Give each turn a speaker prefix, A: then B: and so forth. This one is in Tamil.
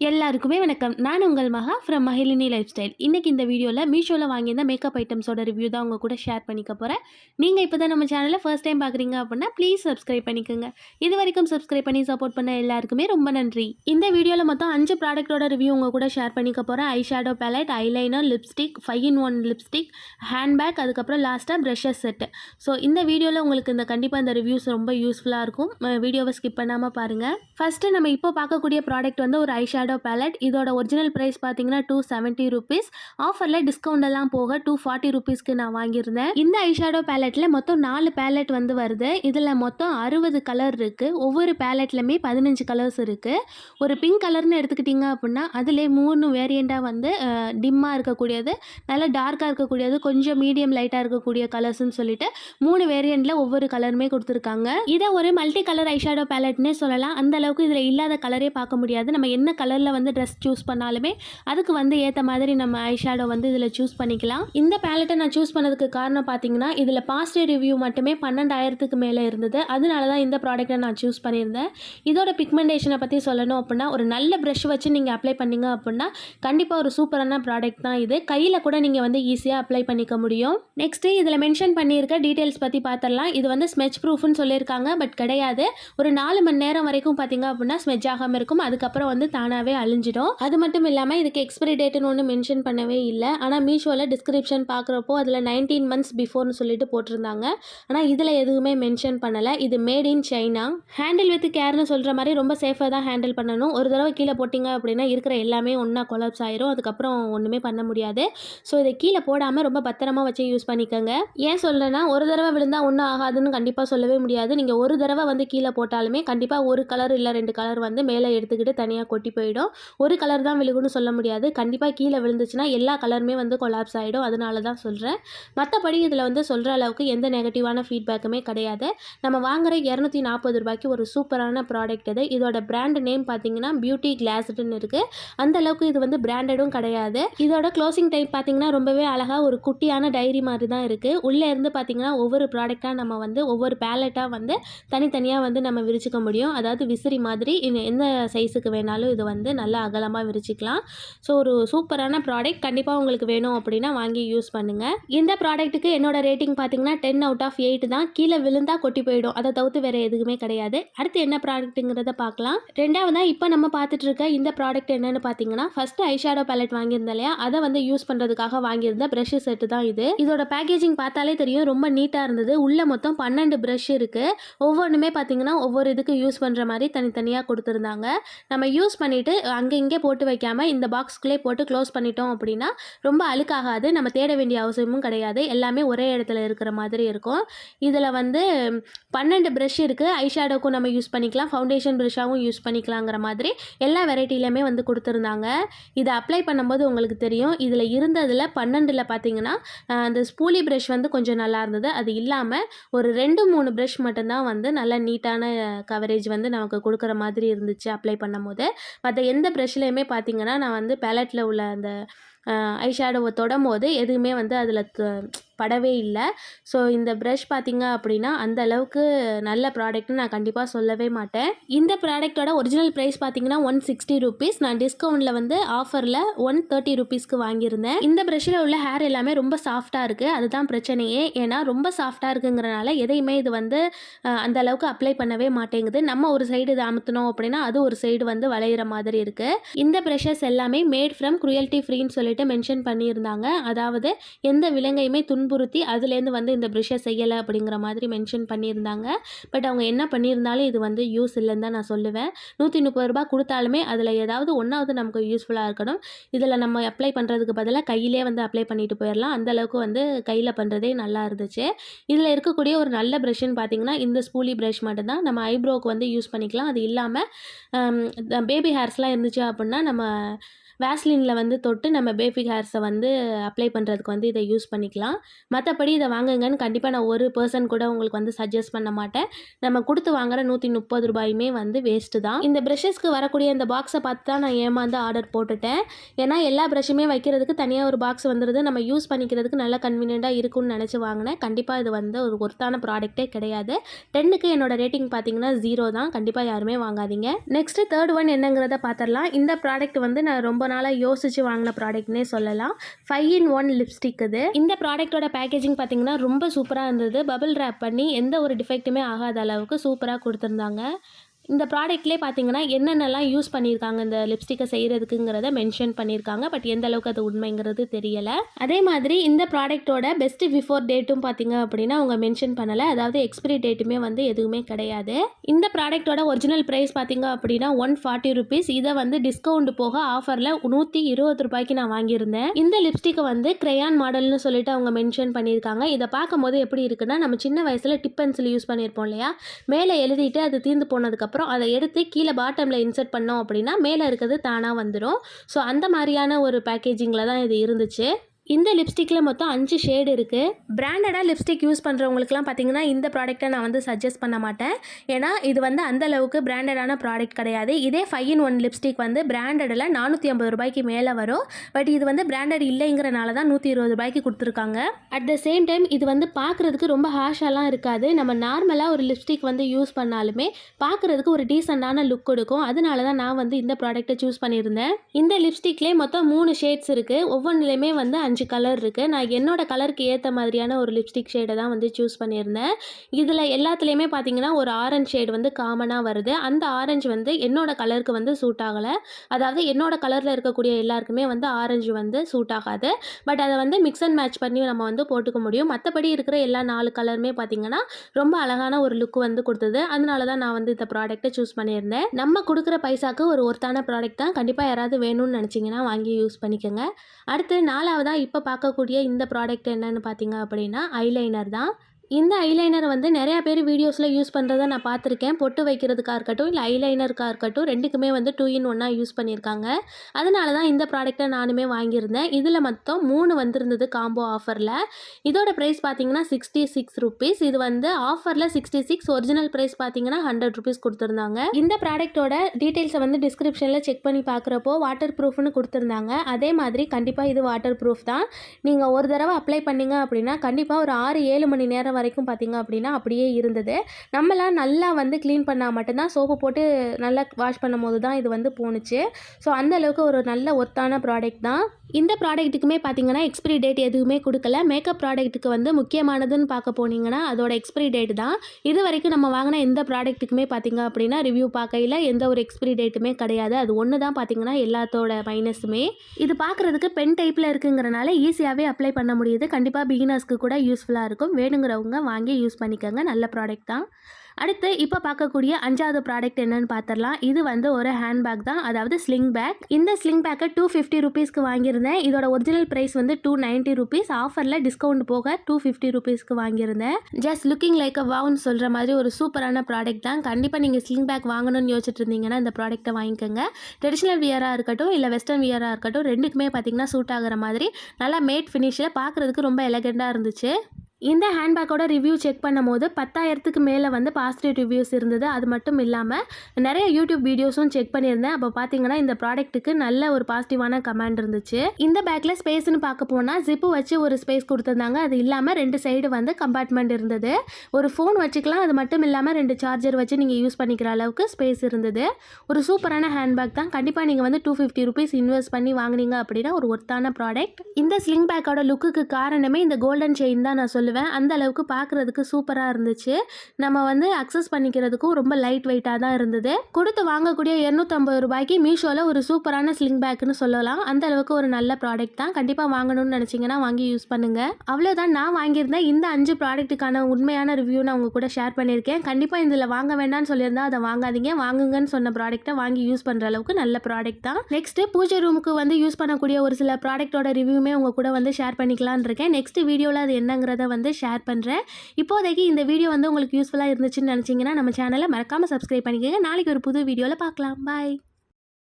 A: எல்லாருக்குமே வணக்கம். நான் உங்கள் மகா ஃப்ரம் மஹிலினி லைஃப் ஸ்டைல் இன்றைக்கி இந்த வீடியோவில் மீஷோவில் வாங்கியிருந்த மேக்கப் ஐட்டம்ஸோட ரிவ்யூ தான் உங்கள் கூட ஷேர் பண்ணிக்க போகிறேன் நீங்கள் இப்போ தான் நம்ம சேனலில் ஃபர்ஸ்ட் டைம் பார்க்குறீங்க அப்படின்னா ப்ளீஸ் சப்ஸ்கிரைப் பண்ணிக்கோங்க. இது வரைக்கும் சப்ஸ்கிரைப் பண்ணி சப்போர்ட் பண்ண எல்லாருக்குமே ரொம்ப நன்றி. இந்த வீடியோவில் மொத்தம் அஞ்சு ப்ராடக்ட்டோட ரிவ்யூ உங்கள் கூட ஷேர் பண்ணிக்க போகிறேன் eye shadow palette eyeliner lipstick five in one lipstick handbag அதுக்கப்புறம் லாஸ்ட்டாக ப்ரஷஸ் செட்டு ஸோ இந்த வீடியோவில் உங்களுக்கு இந்த கண்டிப்பாக இந்த ரிவ்யூஸ் ரொம்ப யூஸ்ஃபுல்லாக இருக்கும். வீடியோவை ஸ்கிப் பண்ணாமல் பாருங்கள் ஃபஸ்ட்டு நம்ம இப்போ பார்க்கக்கூடிய ப்ராடக்ட் வந்து ஒரு ஐ ஷேடோ பேலட் இதோட ஒரிஜினல் ப்ரைஸ் பார்த்தீங்கன்னா டூ செவன்ட்டி ருபீஸ் ஆஃபரில் டிஸ்கவுண்ட் எல்லாம் போக டூ ஃபார்ட்டி ருபீஸ்க்கு நான் வாங்கியிருந்தேன். இந்த ஐ ஷேடோ பேலட்டில் மொத்தம் நாலு பேலட் வந்து வருது. இதில் மொத்தம் அறுபது கலர் இருக்குது ஒவ்வொரு பேலட்லையுமே பதினஞ்சு கலர்ஸ் இருக்குது ஒரு பிங்க் கலர்னு எடுத்துக்கிட்டிங்க அப்படின்னா அதிலே மூணு வேரியண்ட்டாக வந்து டிம்மாக இருக்கக்கூடியது நல்லா டார்க்காக இருக்கக்கூடியது கொஞ்சம் மீடியம் லைட்டாக இருக்கக்கூடிய கலர்ஸ்னு சொல்லிட்டு மூணு வேரியண்ட்டில் ஒவ்வொரு கலருமே கொடுத்துருக்காங்க. இதை ஒரு மல்டி கலர் ஐஷேடோ பேலட்னே சொல்லலாம். அந்த அளவுக்கு இதில் இல்லாத கலரே பார்க்க முடியாது. நம்ம என்ன கலரில் வந்து ட்ரெஸ் சூஸ் பண்ணாலுமே அதுக்கு வந்து ஏற்ற மாதிரி நம்ம ஐஷேடோ வந்து இதில் சூஸ் பண்ணிக்கலாம். இந்த பேலட்டை நான் சூஸ் பண்ணதுக்கு காரணம் பார்த்தீங்கன்னா இதில் பாசிட்டிவ் ரிவ்யூ மட்டுமே பன்னெண்டாயிரத்துக்கு மேலே இருந்தது. அதனால தான் இந்த ப்ராடக்ட்டை நான் சூஸ் பண்ணியிருந்தேன். இதோட பிக்மெண்டேஷனை பற்றி சொல்லணும் அப்படின்னா ஒரு நல்ல ப்ரஷ் வச்சு நீங்கள் அப்ளை பண்ணீங்க அப்படின்னா கண்டிப்பாக ஒரு சூப்பரான ப்ராடக்ட் தான் இது. கையில் கூட நீங்கள் வந்து ஈஸியாக அப்ளை பண்ணிக்க முடியும். நெக்ஸ்ட்டு இதில் மென்ஷன் பண்ணியிருக்க டீட்டெயில்ஸ் பற்றி பார்த்துடலாம் இது வந்து ஸ்மெச் ப்ரூஃப்னு சொல்லியிருக்காங்க பட் கிடையாது. ஒரு நாலு மணி நேரம் வரைக்கும் பார்த்தீங்க அப்படின்னா ஸ்மெச் ஆகாமல் இருக்கும். அதுக்கப்புறம் வந்து தானாகவே அழிஞ்சிடும். அது மட்டும் இல்லாமல் இதுக்கு எக்ஸ்பிரி டேட்டுன்னு ஒன்று மென்ஷன் பண்ணவே இல்லை. ஆனால் மீஷோவில் டிஸ்கிரிப்ஷன் பார்க்குறப்போ அதில் நைன்டீன் மந்த்ஸ் பிஃபோர்னு சொல்லிட்டு போட்டிருந்தாங்க. ஆனால் இதில் எதுவுமே மென்ஷன் பண்ணலை. இது made in China handle with கேர்னு சொல்கிற மாதிரி ரொம்ப சேஃபாக தான் ஹேண்டில் பண்ணணும். ஒரு தடவை கீழே போட்டிங்க அப்படின்னா இருக்கிற எல்லாமே ஒன்றா கொலாப்ஸ் ஆயிரும். அதுக்கப்புறம் ஒன்றுமே பண்ண முடியாது. ஸோ இதை கீழே போடாமல் ரொம்ப பத்திரமா வச்சு யூஸ் பண்ணிக்கோங்க. ஏன் சொல்கிறேன்னா ஒரு தடவை விழுந்தால் ஒன்றும் ஆகாதுன்னு கண்டிப்பாக சொல்லவே முடியாது. நீங்கள் ஒரு தடவை வந்து கீழே போட்டாலுமே கண்டிப்பாக ஒரு கலர் இல்லை ரெண்டு கலர் வந்து மேலே எடுத்துக்கிட்டு தனியாக கொட்டி போயிடும். ஒரு கலர் தான் விழுகும்னு சொல்ல முடியாது. கண்டிப்பாக கீழே விழுந்துச்சுன்னா எல்லா கலருமே வந்து கொலாப்ஸ் ஆகிடும் அதனால தான் சொல்கிறேன் மற்றபடி இதில் வந்து சொல்கிற அளவுக்கு எந்த நெகட்டிவான ஃபீட்பேக்குமே கிடையாது. நம்ம வாங்குற இரநூத்தி நாற்பது ரூபாய்க்கு ஒரு சூப்பரான ப்ராடக்ட் இது. இதோட பிராண்ட் நேம் பார்த்தீங்கன்னா பியூட்டி கிளாஸ்டுன்னு இருக்குது அந்த அளவுக்கு இது வந்து பிராண்டடும் கிடையாது. இதோட க்ளோசிங் டைப் பார்த்தீங்கன்னா ரொம்பவே அழகாக ஒரு குட்டியான டைரி மாதிரி தான் இருக்குது உள்ளே இருந்து பார்த்தீங்கன்னா ஒவ்வொரு ப்ராடக்டாக நம்ம வந்து ஒவ்வொரு பேலட்டாக வந்து தனித்தனியாக வந்து நம்ம விரிச்சிக்க முடியும். அதாவது விசிறி மாதிரி எந்த சைஸுக்கு வேணாலும் இது வந்து நல்லா அகலமாக விரிச்சிக்கலாம். ஸோ ஒரு சூப்பரான ப்ராடக்ட் கண்டிப்பாக உங்களுக்கு வேணும் அப்படின்னா வாங்கி யூஸ் பண்ணுங்கள் இந்த ப்ராடக்ட்டுக்கு என்னோட ரேட்டிங் பார்த்தீங்கன்னா டென் அவுட் ஆஃப் எயிட் தான். கீழே விழுந்தால் கொட்டி போயிடும். அதை தவிர்த்து வேறு எதுவுமே கிடையாது. அடுத்து என்ன ப்ராடக்ட்டுங்கிறத பார்க்கலாம் ரெண்டாவதாக இப்போ நம்ம பார்த்துட்டு இருக்க இந்த ப்ராடக்ட் என்னன்னு பார்த்தீங்கன்னா ஃபஸ்ட்டு ஐஷேடோ பேலட் வாங்கியிருந்தேன் இல்லையா? அதை வந்து யூஸ் பண்ணுறதுக்காக வாங்கியிருந்த ப்ரஷ் செட்டு தான் இது. இதோட பேக்கேஜிங் பார்த்தாலே தெரியும். ரொம்ப நீட்டாக இருந்தது. உள்ளே மொத்தம் பன்னெண்டு ப்ரஷ் இருக்குது ஒவ்வொன்றுமே பார்த்தீங்கன்னா ஒவ்வொரு இதுக்கு யூஸ் பண்ணுற மாதிரி தனித்தனியாக கொடுத்துருந்தாங்க. நம்ம யூஸ் பண்ணிவிட்டு அங்கே இங்கே போட்டு வைக்காமல் இந்த பாக்ஸ்க்குள்ளே போட்டு க்ளோஸ் பண்ணிட்டோம் அப்படின்னா ரொம்ப அழுக்காகாது. நம்ம தேட வேண்டிய அவசியமும் கிடையாது. எல்லாமே ஒரே இடத்துல இருக்கிற மாதிரி இருக்கும். இதில் வந்து பன்னெண்டு ப்ரஷ் இருக்குது ஐஷேடோக்கும் நம்ம யூஸ் பண்ணிக்கலாம். ஃபவுண்டேஷன் ப்ரஷ்ஷாகவும் யூஸ் பண்ணிக்கலாங்கிற மாதிரி எல்லா வெரைட்டிலையுமே வந்து கொடுத்துருந்தாங்க. இதை அப்ளை பண்ணும்போது உங்களுக்கு தெரியும். இதில் இருந்ததில் பன்னெண்டில் பார்த்தீங்கன்னா அந்த ஸ்பூலி ப்ரஷ் வந்து கொஞ்சம் நல்லா இருந்தது. அது இல்லாமல் ஒரு ரெண்டு மூணு ப்ரஷ் மட்டும்தான் வந்து நல்ல நீட்டான கவரேஜ் வந்து நமக்கு கொடுக்குற மாதிரி இருந்துச்சு அப்ளை பண்ணும்போது. மற்ற எந்த ப்ரஷ்லையுமே பார்த்தீங்கன்னா நான் வந்து பேலட்டில் உள்ள அந்த ஐ ஷேடோவை தொடும் போது எதுவுமே வந்து அதில் படவே இல்லை. ஸோ இந்த ப்ரஷ் பார்த்திங்க அப்படின்னா அந்த அளவுக்கு நல்ல ப்ராடக்ட்னு நான் கண்டிப்பாக சொல்லவே மாட்டேன். இந்த ப்ராடக்ட்டோட ஒரிஜினல் ப்ரைஸ் பார்த்தீங்கன்னா ஒன் சிக்ஸ்டி ருபீஸ் நான் டிஸ்கவுண்ட்டில் வந்து ஆஃபரில் ஒன் தேர்ட்டி ருபீஸ்க்கு வாங்கியிருந்தேன். இந்த ப்ரஷ்ஷில் உள்ள ஹேர் எல்லாமே ரொம்ப சாஃப்டாக இருக்குது அதுதான் பிரச்சனையே. ஏன்னா ரொம்ப சாஃப்டாக இருக்குங்கிறனால எதையுமே இது வந்து அந்த அளவுக்கு அப்ளை பண்ணவே மாட்டேங்குது. நம்ம ஒரு சைடு இதை அமுத்தினோம் அப்படின்னா அது ஒரு சைடு வந்து வளையிற மாதிரி இருக்குது இந்த ப்ரெஷர்ஸ் எல்லாமே மேட் ஃப்ரம் குரியல்ட்டி ஃப்ரீன்னு சொல்லிட்டு மென்ஷன் பண்ணியிருந்தாங்க. அதாவது எந்த விலங்கையுமே துன்புறுத்தி அதுலேருந்து வந்து இந்த ப்ரஷ்ஷை செய்யலை அப்படிங்கிற மாதிரி மென்ஷன் பண்ணியிருந்தாங்க. பட் அவங்க என்ன பண்ணியிருந்தாலும் இது வந்து யூஸ் இல்லைன்னு தான் நான் சொல்லுவேன். நூற்றி முப்பது ரூபாய் கொடுத்தாலுமே அதில் ஏதாவது ஒன்றாவது நமக்கு யூஸ்ஃபுல்லாக இருக்கணும். இதில் நம்ம அப்ளை பண்ணுறதுக்கு பதிலாக கையிலே வந்து அப்ளை பண்ணிட்டு போயிடலாம் அந்தளவுக்கு வந்து கையில் பண்ணுறதே நல்லா இருந்துச்சு. இதில் இருக்கக்கூடிய ஒரு நல்ல ப்ரஷ்ன்னு பார்த்தீங்கன்னா இந்த ஸ்பூலி ப்ரஷ் மட்டும்தான். நம்ம ஐப்ரோவுக்கு வந்து யூஸ் பண்ணிக்கலாம். அது இல்லாமல் பேபி ஹேர்ஸ்லாம் இருந்துச்சு அப்படின்னா நம்ம வேஸ்லினில் வந்து தொட்டு நம்ம பேபி ஹேர்ஸை வந்து அப்ளை பண்ணுறதுக்கு வந்து இதை யூஸ் பண்ணிக்கலாம். மற்றபடி இதை வாங்குங்கன்னு கண்டிப்பாக நான் ஒரு பர்சன் கூட உங்களுக்கு வந்து சஜஸ்ட் பண்ண மாட்டேன். நம்ம கொடுத்து வாங்குற நூற்றி முப்பது ரூபாயுமே வந்து வேஸ்ட்டு தான். இந்த ப்ரஷஸ்க்கு வரக்கூடிய இந்த பாக்ஸை பார்த்து தான் நான் ஏமாந்து ஆர்டர் போட்டுட்டேன். ஏன்னா எல்லா ப்ரஷ்ஷுமே வைக்கிறதுக்கு தனியாக ஒரு பாக்ஸ் வந்துடுது நம்ம யூஸ் பண்ணிக்கிறதுக்கு நல்லா கன்வீனியண்ட்டாக இருக்கும்னு நினச்சி வாங்கினேன். கண்டிப்பாக இது வந்து ஒரு ஒர்த்தான ப்ராடக்ட்டே கிடையாது. டென்னுக்கு என்னோட ரேட்டிங் பார்த்தீங்கன்னா ஜீரோ தான். கண்டிப்பாக யாருமே வாங்காதீங்க. நெக்ஸ்ட்டு தேர்ட் ஒன் என்னங்கிறத பார்த்துடலாம். இந்த ப்ராடக்ட் வந்து நான் ரொம்ப நாளாக யோசிச்சு வாங்கின ப்ராடக்ட்னே சொல்லலாம். ஃபைவ் இன் ஒன் லிப்ஸ்டிக் இது. இந்த ப்ராடக்ட்டோட பேக்கேஜிங் பார்த்தீங்கன்னா ரொம்ப சூப்பராக இருந்தது. பபிள் ரேப் பண்ணி எந்த ஒரு டிஃபெக்ட்டுமே ஆகாத அளவுக்கு சூப்பராக கொடுத்துருந்தாங்க. இந்த ப்ராடக்ட்லேயே பார்த்தீங்கன்னா என்னென்னலாம் யூஸ் பண்ணியிருக்காங்க இந்த லிப்ஸ்டிக்கை செய்கிறதுக்குங்கிறத மென்ஷன் பண்ணியிருக்காங்க பட் எந்த அளவுக்கு அது உண்மைங்கிறது தெரியலை. அதே மாதிரி இந்த ப்ராடக்ட்டோட பெஸ்ட் பிஃபோர் டேட்டும் பார்த்தீங்க அப்படின்னா அவங்க மென்ஷன் பண்ணலை. அதாவது எக்ஸ்பிரி டேட்டுமே வந்து எதுவுமே கிடையாது. இந்த ப்ராடக்ட்டோட ஒரிஜினல் ப்ரைஸ் பார்த்தீங்க அப்படின்னா ஒன் ஃபார்ட்டி ருபீஸ் இதை வந்து டிஸ்கவுண்ட் போக ஆஃபரில் நூற்றி இருபது ரூபாய்க்கு நான் வாங்கியிருந்தேன். இந்த லிப்ஸ்டிக்கை வந்து கிரையான் மாடல்னு சொல்லிட்டு அவங்க மென்ஷன் பண்ணியிருக்காங்க இதை பார்க்கும்போது எப்படி இருக்குன்னா நம்ம சின்ன வயசில் டிப் பென்சில் யூஸ் பண்ணியிருப்போம் இல்லையா? மேலே எழுதிட்டு அது தீர்ந்து போனதுக்கப்புறம் அதை எடுத்து கீழே பாட்டமில் இன்சர்ட் பண்ணோம் அப்படின்னா மேலே இருக்கிறது தானாக வந்துடும் ஸோ அந்த மாதிரியான ஒரு பேக்கேஜிங்கில் தான் இது இருந்துச்சு. இந்த லிப்ஸ்டிக்கில் மொத்தம் அஞ்சு ஷேடு இருக்குது பிராண்டடாக லிப்ஸ்டிக் யூஸ் பண்ணுறவங்களுக்குலாம் பார்த்தீங்கன்னா இந்த ப்ராடக்ட்டை நான் வந்து சஜஸ்ட் பண்ண மாட்டேன். ஏன்னா இது வந்து அந்தளவுக்கு பிராண்டடான ப்ராடக்ட் கிடையாது. இதே ஃபைவ் இன் ஒன் லிப்ஸ்டிக் வந்து பிராண்டடில் நானூற்றி ஐம்பது ரூபாய்க்கு மேலே வரும். பட் இது வந்து பிராண்டட் இல்லைங்கிறனால தான் நூற்றி இருபது ரூபாய்க்கு கொடுத்துருக்காங்க. அட் த சேம் டைம் இது வந்து பார்க்குறதுக்கு ரொம்ப ஹாஷாலாம் இருக்காது. நம்ம நார்மலாக ஒரு லிப்ஸ்டிக் வந்து யூஸ் பண்ணாலுமே பார்க்குறதுக்கு ஒரு டீசெண்டான லுக் கொடுக்கும். அதனால தான் நான் வந்து இந்த ப்ராடக்ட்டை சூஸ் பண்ணியிருந்தேன். இந்த லிப்ஸ்டிக்லேயே மொத்தம் மூணு ஷேட்ஸ் இருக்குது ஒவ்வொன்றிலையுமே வந்து அஞ்சு அஞ்சு கலர் இருக்குது நான் என்னோடய கலருக்கு ஏற்ற மாதிரியான ஒரு லிப்ஸ்டிக் ஷேடை தான் வந்து சூஸ் பண்ணியிருந்தேன். இதில் எல்லாத்துலேயுமே பார்த்தீங்கன்னா ஒரு ஆரஞ்சு ஷேடு வந்து காமனாக வருது. அந்த ஆரஞ்சு வந்து என்னோடய கலருக்கு வந்து சூட் ஆகலை. அதாவது என்னோடய கலரில் இருக்கக்கூடிய எல்லாருக்குமே வந்து ஆரஞ்சு வந்து சூட் ஆகாது. பட் அதை வந்து மிக்ஸ் அண்ட் மேட்ச் பண்ணி நம்ம வந்து போட்டுக்க முடியும். மற்றபடி இருக்கிற எல்லா நாலு கலருமே பார்த்தீங்கன்னா ரொம்ப அழகான ஒரு லுக் வந்து கொடுத்தது. அதனால தான் நான் வந்து இந்த ப்ராடக்ட்டை சூஸ் பண்ணியிருந்தேன். நம்ம கொடுக்குற பைசாக்கு ஒரு ஒர்த்தான ப்ராடக்ட் தான். கண்டிப்பாக யாராவது வேணும்னு நினச்சிங்கன்னா வாங்கி யூஸ் பண்ணிக்கோங்க. அடுத்து நாலாவதாக இப்போ பார்க்கக்கூடிய இந்த ப்ராடக்ட் என்னென்னு பார்த்தீங்க அப்படின்னா ஐலைனர் தான். இந்த ஐலைனர் வந்து நிறையா பேர் வீடியோஸில் யூஸ் பண்ணுறத நான் பார்த்துருக்கேன். பொட்டு வைக்கிறதுக்காக இருக்கட்டும் இல்லை ஐலைனருக்காக இருக்கட்டும் ரெண்டுக்குமே வந்து டூ இன் ஒன்னாக யூஸ் பண்ணியிருக்காங்க. அதனால தான் இந்த ப்ராடக்ட்டை நானுமே வாங்கியிருந்தேன். இதில் மொத்தம் மூணு வந்திருந்தது காம்போ ஆஃபரில் இதோட ப்ரைஸ் பார்த்தீங்கன்னா சிக்ஸ்டி சிக்ஸ் ருபீஸ் இது வந்து ஆஃபரில் சிக்ஸ்டி சிக்ஸ் ஒரிஜினல் ப்ரைஸ் பார்த்தீங்கன்னா ஹண்ட்ரட் ருபீஸ் கொடுத்துருந்தாங்க. இந்த ப்ராடக்ட்டோட டீட்டெயில்ஸை வந்து டிஸ்கிரிப்ஷனில் செக் பண்ணி பார்க்குறப்போ வாட்டர் ப்ரூஃப்னு கொடுத்துருந்தாங்க. அதே மாதிரி கண்டிப்பாக இது வாட்டர் ப்ரூஃப் தான். நீங்கள் ஒரு தடவை அப்ளை பண்ணீங்க அப்படின்னா கண்டிப்பாக ஒரு ஆறு ஏழு மணி நேரம் வரைக்கும் பார்த்தீங்க அப்படின்னா அப்படியே இருந்தது. நம்மளாம் நல்லா வந்து க்ளீன் பண்ணால் மட்டும்தான் சோப்பு போட்டு நல்லா வாஷ் பண்ணும் போது தான் இது வந்து போணுச்சு. ஸோ அந்த அளவுக்கு ஒரு நல்ல ஒர்த்தான ப்ராடக்ட் தான். இந்த ப்ராடக்ட்டுக்குமே பார்த்தீங்கன்னா எக்ஸ்பிரி டேட் எதுவுமே கொடுக்கல. மேக்கப் ப்ராடக்ட்டுக்கு வந்து முக்கியமானதுன்னு பார்க்க போனீங்கன்னா அதோட எக்ஸ்பிரி டேட் தான். இது வரைக்கும் நம்ம வாங்கின எந்த ப்ராடக்ட்டுக்குமே பார்த்தீங்க அப்படின்னா ரிவ்யூ பார்க்கையில் எந்த ஒரு எக்ஸ்பிரி டேட்டுமே கிடையாது. அது ஒன்று தான் பார்த்தீங்கன்னா எல்லாத்தோட மைனஸுமே இது பார்க்குறதுக்கு பென் டைப்பில் இருக்குங்கிறனால ஈஸியாகவே அப்ளை பண்ண முடியுது. கண்டிப்பாக பிகினர்ஸ்க்கு கூட யூஸ்ஃபுல்லாக இருக்கும். வேணுங்கிறவங்க வாங்கி யூஸ் பண்ணிக்கோங்க. நல்ல ப்ராடக்ட் தான். அடுத்து இப்போ பார்க்கக்கூடிய அஞ்சாவது ப்ராடக்ட் என்னன்னு பார்த்துடலாம். இது வந்து ஒரு ஹேண்ட்பேக் தான். அதாவது ஸ்லிங் பேக் இந்த ஸ்லிங் பேக்கை டூ ஃபிஃப்டி ருபீஸ்க்கு வாங்கியிருந்தேன். இதோட ஒரிஜினல் ப்ரைஸ் வந்து டூ நைன்ட்டி ருபீஸ் ஆஃபரில் டிஸ்கவுண்ட் போக டூ ஃபிஃப்டி ருபீஸ்க்கு வாங்கியிருந்தேன். Just looking like a wow சொல்கிற மாதிரி ஒரு சூப்பரான ப்ராடக்ட் தான். கண்டிப்பாக நீங்கள் ஸ்லிங் பேக் வாங்கணும்னு யோசிச்சுட்டு இருந்தீங்கன்னா இந்த ப்ராடக்ட்டை வாங்கிக்கோங்க. ட்ரெடிஷ்னல் வியராக இருக்கட்டும் இல்லை வெஸ்டர்ன் வியராக இருக்கட்டும் ரெண்டுக்குமே பார்த்தீங்கன்னா சூட் ஆகிற மாதிரி. நல்லா மேட் ஃபினிஷில் பார்க்குறதுக்கு ரொம்ப எலகெண்ட்டாக இருந்துச்சு. இந்த ஹேண்ட்பேக்கோட ரிவ்யூ செக் பண்ணும்போது பத்தாயிரத்துக்கு மேலே வந்து பாசிட்டிவ் ரிவ்யூஸ் இருந்தது. அது மட்டும் இல்லாமல் நிறைய யூடியூப் வீடியோஸும் செக் பண்ணியிருந்தேன். அப்போ பார்த்தீங்கன்னா இந்த ப்ராடக்ட்டுக்கு நல்ல ஒரு பாசிட்டிவான கமெண்ட் இருந்துச்சு. இந்த பேக்கில் ஸ்பேஸ்னு பார்க்க போனால் ஜிப்பு வச்சு ஒரு ஸ்பேஸ் கொடுத்துருந்தாங்க. அது இல்லாமல் ரெண்டு சைடு வந்து கம்பார்ட்மெண்ட் இருந்தது. ஒரு ஃபோன் வச்சுக்கலாம். அது மட்டும் இல்லாமல் ரெண்டு சார்ஜர் வச்சு நீங்கள் யூஸ் பண்ணிக்கிற அளவுக்கு ஸ்பேஸ் இருந்தது. ஒரு சூப்பரான ஹேண்ட்பேக் தான். கண்டிப்பாக நீங்கள் வந்து டூ ஃபிஃப்டி ருபீஸ் இன்வெஸ்ட் பண்ணி வாங்குனீங்க அப்படின்னா ஒரு ஒர்த்தான ப்ராடக்ட் இந்த ஸ்லிங் பேக்கோட லுக்குக்கு காரணமே இந்த கோல்டன் செயின் தான் நான் சொல்லுவேன் சொல்லுவேன். அந்த அளவுக்கு பார்க்குறதுக்கு சூப்பராக இருந்துச்சு. நம்ம வந்து அக்சஸ் பண்ணிக்கிறதுக்கும் ரொம்ப லைட் வெயிட்டாக தான் இருந்தது. கொடுத்து வாங்கக்கூடிய இரநூத்தம்பது ரூபாய்க்கு மீஷோவில் ஒரு சூப்பரான ஸ்லிங் பேக்குன்னு சொல்லலாம். அந்த அளவுக்கு ஒரு நல்ல ப்ராடக்ட் தான். கண்டிப்பாக வாங்கணும்னு நினச்சிங்கன்னா வாங்கி யூஸ் பண்ணுங்கள் அவ்வளோதான் நான் வாங்கியிருந்தேன் இந்த அஞ்சு ப்ராடக்ட்டுக்கான உண்மையான ரிவ்யூ நான் உங்கள் கூட ஷேர் பண்ணியிருக்கேன். கண்டிப்பாக இதில் வாங்க வேண்டாம்னு சொல்லியிருந்தா அதை வாங்காதீங்க. வாங்குங்கன்னு சொன்ன ப்ராடக்ட்டை வாங்கி யூஸ் பண்ணுற அளவுக்கு நல்ல ப்ராடக்ட் தான். நெக்ஸ்ட் பூஜை ரூமுக்கு வந்து யூஸ் பண்ணக்கூடிய ஒரு சில ப்ராடக்ட்டோட ரிவ்யூமே உங்கள் கூட வந்து ஷேர் பண்ணிக்கலாம்னு இருக்கேன். நெக்ஸ்ட் வீடியோவில் அது என்னங்கிறத வந்து ஷேர் பண்ணுறேன் இப்போதைக்கு இந்த வீடியோ வந்து உங்களுக்கு யூஸ்ஃபுல்லாக இருந்துச்சுன்னு நினச்சிங்கன்னா நம்ம சேனலை மறக்காமல் சப்ஸ்கிரைப் பண்ணிக்கோங்க. நாளைக்கு ஒரு புது வீடியோவில் பார்க்கலாம். பாய்